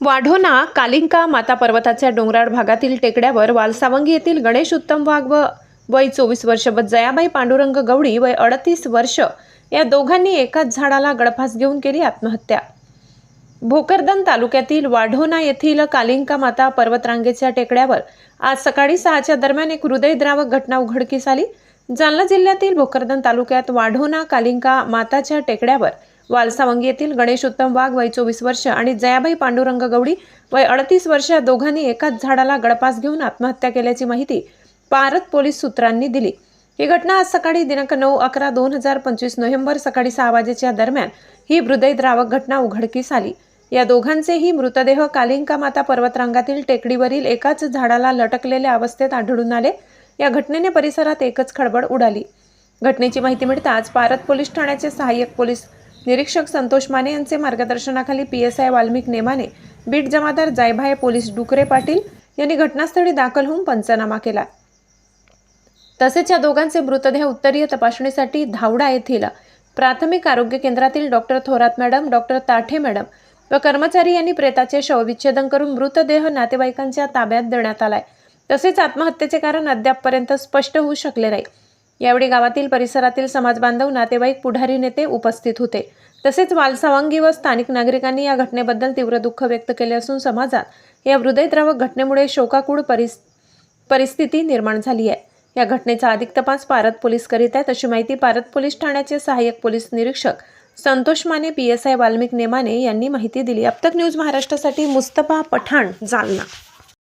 वाढोना कालिंका माता पर्वताच्या डोंगराळ भागातील टेकड्यावर वालसावंगी येथील गणेश उत्तम वाघ व वय चोवीस वर्ष व जयाबाई पांडुरंग गवळी वय अडतीस वर्ष या दोघांनी एकाच झाडाला गळफास घेऊन केली आत्महत्या. भोकरदन तालुक्यातील वाढोना येथील कालिंका माता पर्वतरांगेच्या टेकड्यावर आज सकाळी सहाच्या दरम्यान एक हृदयद्रावक घटना उघडकीस आली. जालना जिल्ह्यातील भोकरदन तालुक्यात वाढोना कालिंका माताच्या टेकड्यावर वालसावंगी येथील गणेश उत्तम वाघ वय चोवीस वर्ष आणि जयाबाई पांडुरंग गवडी वय अडतीस वर्ष या दोघांनी एकाच झाडाला गळपास घेऊन आत्महत्या केल्याची माहिती पारत पोलीस सूत्रांनी दिली. ही घटना आज सकाळी दिनांक नऊ अकरा दोन हजार पंचवीस नोव्हेंबर सकाळी सहा वाजेच्या दरम्यान ही हृदयद्रावक घटना उघडकीस आली. या दोघांचेही मृतदेह कालिंका माता पर्वतरांगातील टेकडीवरील एकाच झाडाला लटकलेल्या अवस्थेत आढळून आले. या घटनेने परिसरात एकच खळबळ उडाली. घटनेची माहिती मिळताच पारत पोलीस ठाण्याचे सहाय्यक पोलीस निरीक्षक संतोष माने यांचे मार्गदर्शनाखाली P S I Valmik Nemane beat Jamadar Jaybhay police Dukare Patil यांनी घटनास्थळी दाखल होऊन पंचनामा केला. तसेच या दोघांचे मृतदेह उत्तरीय तपासणीसाठी धावडा येथील प्राथमिक आरोग्य केंद्रातील doctor Thorat madam doctor Tathe madam व कर्मचारी यांनी प्रेताचे शवविच्छेदन करून मृतदेह नातेवाईकांच्या ताब्यात देण्यात आलाय. तसेच आत्महत्येचे कारण अद्यापपर्यंत स्पष्ट होऊ शकले नाही. यावेळी गावातील परिसरातील समाजबांधव नातेवाईक पुढारी नेते उपस्थित होते. तसेच वालसावंगी व स्थानिक नागरिकांनी या घटनेबद्दल तीव्र दुःख व्यक्त केले असून समाजात या हृदयद्रावक घटनेमुळे शोकाकूळ परिस परिस्थिती निर्माण झाली आहे. या घटनेचा अधिक तपास पारत पोलीस करीत आहेत अशी माहिती पारत पोलीस ठाण्याचे सहाय्यक पोलीस निरीक्षक Santosh Mane P S I Valmik Nemane यांनी माहिती दिली. अब तक न्यूज महाराष्ट्रासाठी मुस्तफा पठाण जालना.